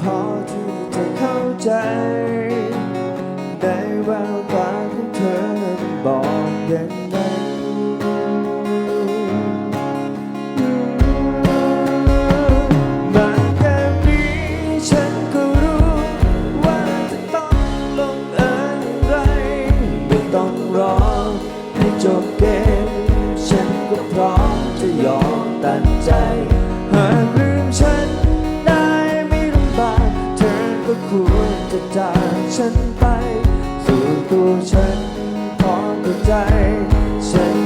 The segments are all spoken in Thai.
พอที่จะเข้าใจได้แววตาของเธอนั้นบอกอย่าง ฉันไป ส่วนตัวฉันพอเข้าใจฉัน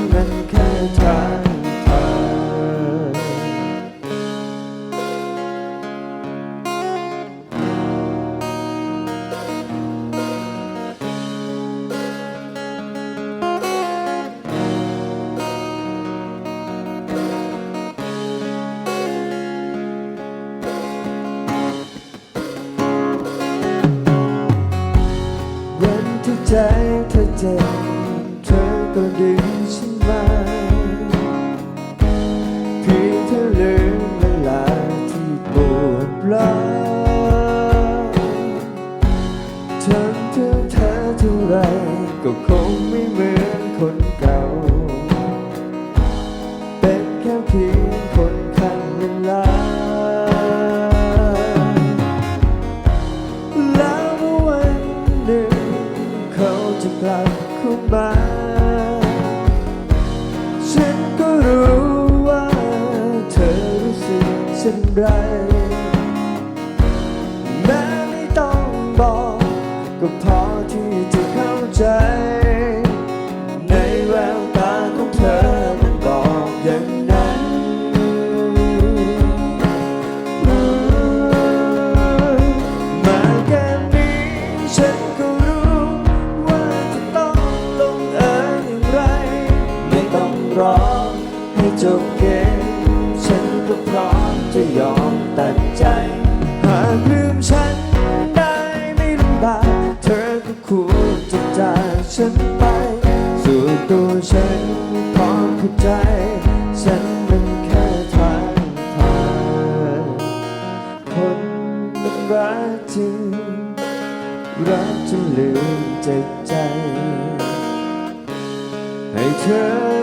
ก็ดึงฉันมาเพียงเธอลืมเวลาที่ปวดร้าวทำเธอเธอเท่าไรก็คงไม่เหมือนคนเก่า เป็นแค่เพียงคนข้างเวลา แล้ววันหนึ่งเขาจะกลับเข้ามา ฉันก็รู้ว่าเธอรู้สึกเช่นไรแม้ไม่ต้องบอก ก็พอที่จะเข้าใจ จบเกมฉันก็พร้อมจะยอมตัดใจ หากลืมฉันได้ไม่ลำบากเธอก็ควรจะจากฉันไปส่วนตัวฉันพร้อมเข้าใจ ฉันมันแค่ทางผ่านคนมันรักจริงรักจนลืมใจใจ ให้เธอ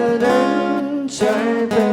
นั้